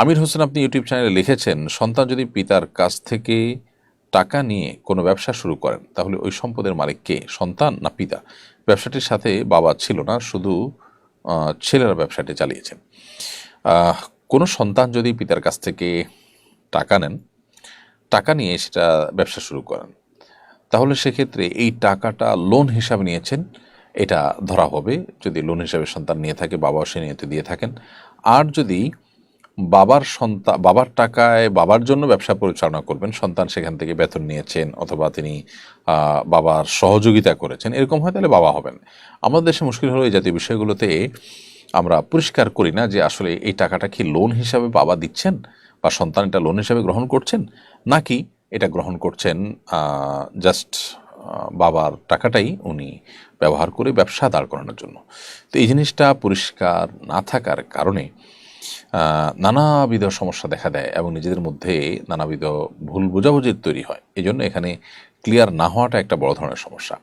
আমির হোসেন আপনি ইউটিউব চ্যানেলে লিখেছেন, সন্তান যদি পিতার কাছ থেকে টাকা নিয়ে কোনো ব্যবসা শুরু করেন, তাহলে ওই সম্পদের মালিক কে? সন্তান না পিতা? ব্যবসাটির সাথে বাবা ছিল না, শুধু ছেলেরা ব্যবসাটি চালিয়েছেন। কোনো সন্তান যদি পিতার কাছ থেকে টাকা নেন, টাকা নিয়ে সেটা ব্যবসা শুরু করেন, তাহলে সেক্ষেত্রে এই টাকাটা লোন হিসাবে নিয়েছেন, এটা ধরা হবে। যদি লোন হিসাবে সন্তান নিয়ে থাকে, বাবাও সে নিয়তে দিয়ে থাকেন। আর যদি বাবার সন্তান বাবার টাকায় বাবার জন্য ব্যবসা পরিচালনা করবেন, সন্তান সেখান থেকে বেতন নিয়েছেন অথবা তিনি বাবার সহযোগিতা করেছেন, এরকম হয় তাহলে বাবা হবেন। আমাদের দেশে মুশকিল হলো এই জাতীয় বিষয়গুলোতে আমরা পরিষ্কার করি না যে আসলে এই টাকাটা কি লোন হিসাবে বাবা দিচ্ছেন বা সন্তান এটা লোন হিসাবে গ্রহণ করছেন, নাকি এটা গ্রহণ করছেন জাস্ট বাবার টাকাটাই উনি ব্যবহার করে ব্যবসা দাঁড় করানোর জন্য। তো এই জিনিসটা পরিষ্কার না থাকার কারণে নানাবিধ সমস্যা দেখা দেয় এবং নিজেদের মধ্যে নানাবিধ ভুল বোঝাবুঝির তৈরি হয়। এই জন্য এখানে ক্লিয়ার না হওয়াটা একটা বড় ধরনের সমস্যা।